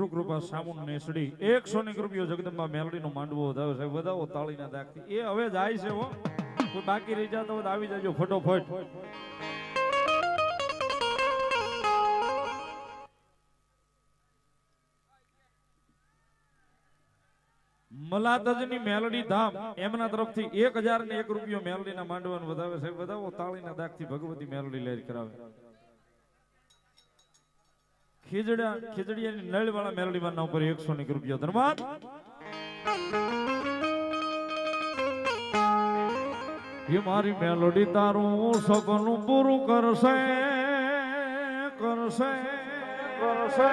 પિતૃ કૃપા સામુન નેસડી. એકસો ની કૃપયો જગદંબા મેલડી નો માંડવો વધાવ્યો સાહેબ વધાવો તાળીના દાખથી એ હવે જાય છે હો. કોઈ બાકી રહી જતો આવી જજો ફટોફટ. મલાતજની મેલડી ધામ. એમના તરફથી એક હજાર ને એક રૂપિયો મેલડીના માંડવાનું વધાવે છે. વધાવો તાળીના દાખથી ભગવતી મેલડી લહેર કરાવે. ખીજડા ખીજડીયાની નળવાળા નામ ઉપર એકસો ની રૂપિયા. ધન્યવાદ. એ મારી મેલોડી, તારું સપનું પૂરું કરશે કરશે કરશે.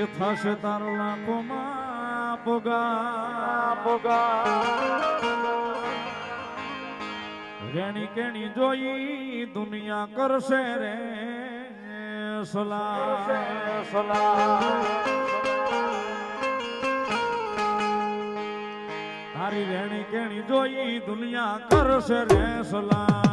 એ થશે તારો લાખોમાં પોગા પોગા રેણી કેણી જોઈ દુનિયા કરશે રે સલા સલા તારી રેણી કેણી જોઈ દુનિયા કરશે રે સલા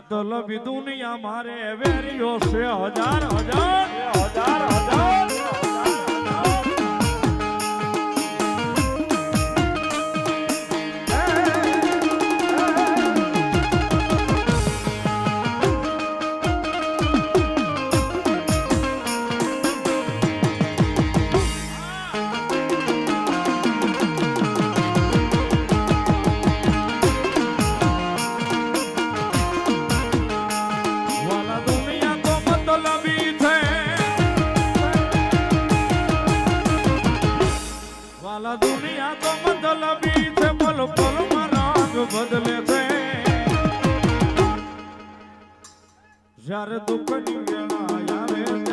મતલબ દુનિયા મારે વેરીઓ છે હજાર હજાર. હજાર હજાર. વાલા દુનિયા તો મતલબી છે પલ પલમાં બદલે છે. જ્યારે દુઃખની વેળા આવે ત્યારે મેં